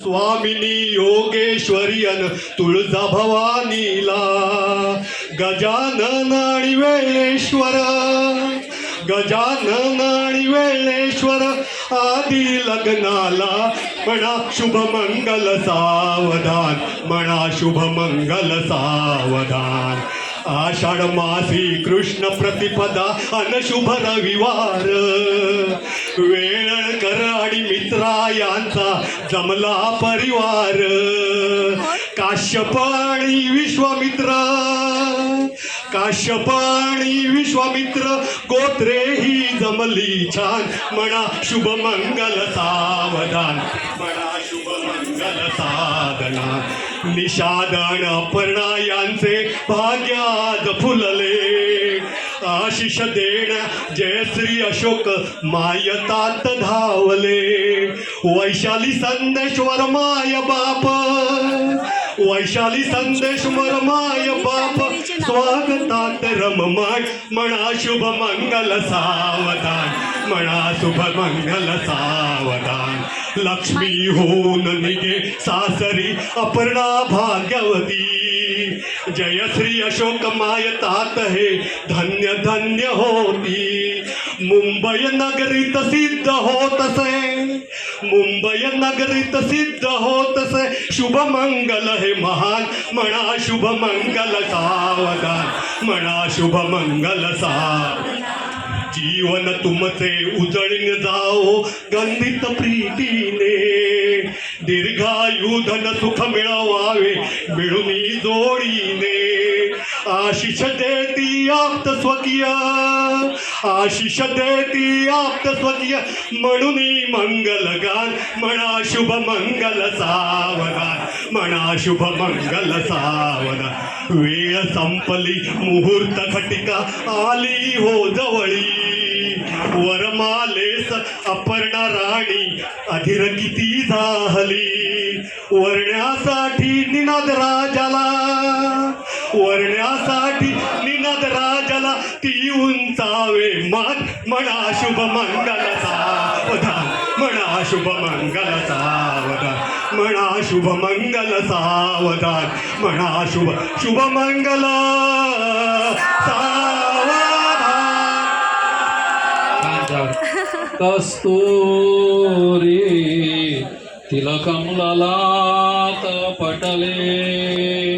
स्वामिनी योगेश्वरी अन तुळजा भवानीला गजानन आणि वेळेश्वर गजानन आणि वेळेश्वर आदी लग्नाला म्हणा शुभ मंगल सावधान म्हणा शुभ मंगल सावधान. आषाढ मासी कृष्ण प्रतिपदा अनशुभ रविवार वेळकर आणि मित्रा यांचा जमला परिवार. काश्यप आणि विश्वामित्र. काश्यप आणि विश्वामित्र गोत्रे ही जमली छान. म्हणा शुभ मंगल सावधान. म्हणा शुभ मंगल साधना. निषादन अपर्णा यांचे भाग्याज फुलले. आशिष देण जयश्री अशोक मायतात धावले. वैशाली संदेश्वर माय बाप. वैशाली संदेश्वर माय बाप. स्वागतात रममाण म्हणा शुभ मंगल सावधान. म्हणा शुभ मंगल सावधान. लक्ष्मी होऊन निघे सासरी अपर्णा भाग्यवती. जयश्री अशोक मायतात हे धन्य धन्य होती. मुंबई नगरीत सिद्ध होत असे मुंबई नगरी सिद्ध होत शुभ मंगल हे महान. म्हणा शुभ मंगल सावधान. म्हणा शुभ मंगल सावधान. जीवन तुमचे उजळीन जाओ गंधित प्रीतीने. दीर्घायुधन सुख मिळवावे मिळून जोडीने. आशिष देती आप्त स्वकीय आशिष देती आप्त स्वकीय. म्हणून मंगल गान म्हणा शुभ मंगल सावधान म्हणा शुभ मंगल सावधान. वेळ संपली मुहूर्त घटिका आली हो जवळी. वरमालेस अपर्णा राणी अधिर किती झाली? वरण्यासाठी निनाद राजा ती उंचावे मान म्हणा शुभ मंगल सावधान म्हणा शुभ मंगल सावधान म्हणा शुभ मंगल सावधान म्हणा शुभ शुभ मंगल सावधान कस्तुरी तिलकं पटले.